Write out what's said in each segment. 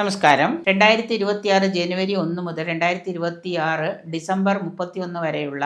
നമസ്കാരം. രണ്ടായിരത്തി ഇരുപത്തിയാറ് ജനുവരി ഒന്ന് മുതൽ രണ്ടായിരത്തി ഇരുപത്തി ആറ് ഡിസംബർ മുപ്പത്തിയൊന്ന് വരെയുള്ള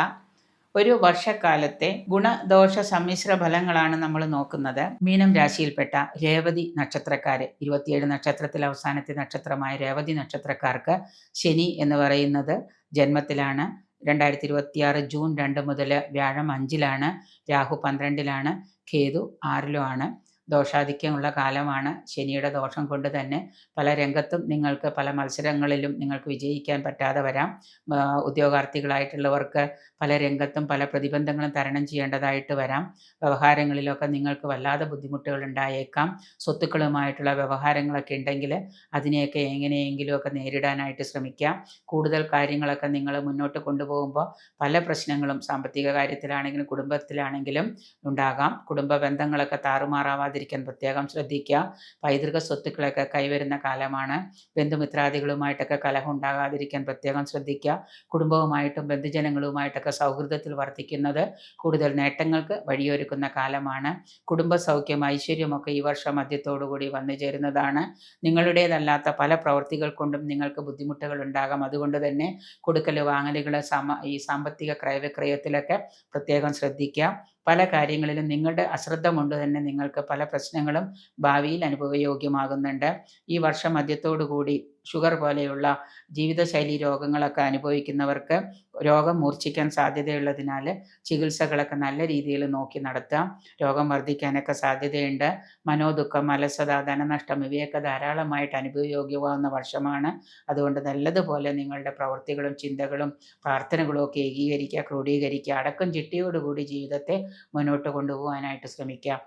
ഒരു വർഷക്കാലത്തെ ഗുണദോഷ സമ്മിശ്ര ഫലങ്ങളാണ് നമ്മൾ നോക്കുന്നത്. മീനം രാശിയിൽപ്പെട്ട രേവതി നക്ഷത്രക്കാര് ഇരുപത്തിയേഴ് നക്ഷത്രത്തിൽ അവസാനത്തെ നക്ഷത്രമായ രേവതി നക്ഷത്രക്കാർക്ക് ശനി എന്ന് പറയുന്നത് ജന്മത്തിലാണ്. രണ്ടായിരത്തി ഇരുപത്തിയാറ് ജൂൺ രണ്ട് മുതൽ വ്യാഴം അഞ്ചിലാണ്. രാഹു പന്ത്രണ്ടിലാണ്. കേതു ആറിലുമാണ് ദോഷാധിക്യമുള്ള കാലമാണ്. ശനിയുടെ ദോഷം കൊണ്ട് തന്നെ പല രംഗത്തും നിങ്ങൾക്ക് പല മത്സരങ്ങളിലും നിങ്ങൾക്ക് വിജയിക്കാൻ പറ്റാതെ വരാം. ഉദ്യോഗാർത്ഥികളായിട്ടുള്ളവർക്ക് പല രംഗത്തും പല പ്രതിബന്ധങ്ങളും തരണം ചെയ്യേണ്ടതായിട്ട് വരാം. വ്യവഹാരങ്ങളിലൊക്കെ നിങ്ങൾക്ക് വല്ലാതെ ബുദ്ധിമുട്ടുകൾ ഉണ്ടായേക്കാം സ്വത്തുക്കളുമായിട്ടുള്ള വ്യവഹാരങ്ങളൊക്കെ ഉണ്ടെങ്കിൽ അതിനെയൊക്കെ എങ്ങനെയെങ്കിലുമൊക്കെ നേരിടാനായിട്ട് ശ്രമിക്കാം. കൂടുതൽ കാര്യങ്ങളൊക്കെ നിങ്ങൾ മുന്നോട്ട് കൊണ്ടുപോകുമ്പോൾ പല പ്രശ്നങ്ങളും സാമ്പത്തിക കാര്യത്തിലാണെങ്കിലും കുടുംബത്തിലാണെങ്കിലും ഉണ്ടാകാം. കുടുംബ ബന്ധങ്ങളൊക്കെ താറുമാറാവാതിരിക്കാൻ പ്രത്യേകം ശ്രദ്ധിക്കുക. പൈതൃക സ്വത്തുക്കളൊക്കെ കൈവരുന്ന കാലമാണ്. ബന്ധുമിത്രാദികളുമായിട്ടൊക്കെ കലഹം ഉണ്ടാകാതിരിക്കാൻ പ്രത്യേകം ശ്രദ്ധിക്കുക. കുടുംബവുമായിട്ടും ബന്ധുജനങ്ങളുമായിട്ടൊക്കെ സൗഹൃദത്തിൽ വർദ്ധിക്കുന്നത് കൂടുതൽ നേട്ടങ്ങൾക്ക് വഴിയൊരുക്കുന്ന കാലമാണ്. കുടുംബ സൗഖ്യം ഐശ്വര്യമൊക്കെ ഈ വർഷം മധ്യത്തോടുകൂടി വന്നു ചേരുന്നതാണ്. നിങ്ങളുടേതല്ലാത്ത പല പ്രവൃത്തികൾ കൊണ്ടും നിങ്ങൾക്ക് ബുദ്ധിമുട്ടുകൾ ഉണ്ടാകാം. അതുകൊണ്ട് തന്നെ കൊടുക്കൽ വാങ്ങലുകൾ സമ ഈ സാമ്പത്തിക ക്രയവിക്രയത്തിലൊക്കെ പ്രത്യേകം ശ്രദ്ധിക്കുക. പല കാര്യങ്ങളിലും നിങ്ങളുടെ അശ്രദ്ധ കൊണ്ട് തന്നെ നിങ്ങൾക്ക് പല പ്രശ്നങ്ങളും ഭാവിയിൽ അനുഭവയോഗ്യമാകുന്നുണ്ട്. ഈ വർഷം മധ്യത്തോടുകൂടി ഷുഗർ പോലെയുള്ള ജീവിതശൈലി രോഗങ്ങളൊക്കെ അനുഭവിക്കുന്നവർക്ക് രോഗം മൂർച്ഛിക്കാൻ സാധ്യതയുള്ളതിനാൽ ചികിത്സകളൊക്കെ നല്ല രീതിയിൽ നോക്കി നടത്താം. രോഗം വർദ്ധിക്കാനൊക്കെ സാധ്യതയുണ്ട്. മനോദുഃഖം അലസത ധനനഷ്ടം ഇവയൊക്കെ ധാരാളമായിട്ട് അനുഭവയോഗ്യമാവുന്ന വർഷമാണ്. അതുകൊണ്ട് നല്ലതുപോലെ നിങ്ങളുടെ പ്രവൃത്തികളും ചിന്തകളും പ്രാർത്ഥനകളും ഒക്കെ ഏകീകരിക്കുക ക്രോഡീകരിക്കുക അടക്കം ചിട്ടയോടുകൂടി ജീവിതത്തെ മുന്നോട്ട് കൊണ്ടുപോകാനായിട്ട് ശ്രമിക്കുക.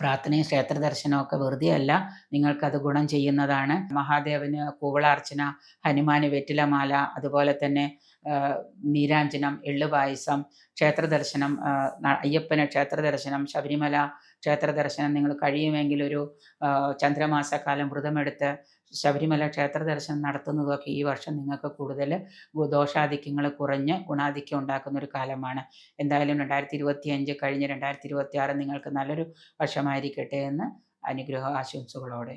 പ്രാർത്ഥനയും ക്ഷേത്ര ദർശനമൊക്കെ വെറുതെ അല്ല നിങ്ങൾക്കത് ഗുണം ചെയ്യുന്നതാണ്. മഹാദേവന് കൂവളാർച്ചന ഹനുമാന് വെറ്റിലമാല അതുപോലെ തന്നെ നീരാഞ്ജനം എള്ളു പായസം ക്ഷേത്ര ദർശനം അയ്യപ്പന് ക്ഷേത്ര ദർശനം ശബരിമല ക്ഷേത്ര ദർശനം നിങ്ങൾ കഴിയുമെങ്കിൽ ഒരു ചന്ദ്രമാസക്കാലം വ്രതമെടുത്ത് ശബരിമല ക്ഷേത്ര ദർശനം നടത്തുന്നതൊക്കെ ഈ വർഷം നിങ്ങൾക്ക് കൂടുതൽ ദോഷാധിക്യങ്ങൾ കുറഞ്ഞ് ഗുണാധിക്യം ഉണ്ടാക്കുന്ന ഒരു കാലമാണ്. എന്തായാലും രണ്ടായിരത്തി ഇരുപത്തി അഞ്ച് കഴിഞ്ഞ് രണ്ടായിരത്തി ഇരുപത്തി ആറ് നിങ്ങൾക്ക് നല്ലൊരു വർഷമായിരിക്കട്ടെ എന്ന് അനുഗ്രഹ ആശംസകളോടെ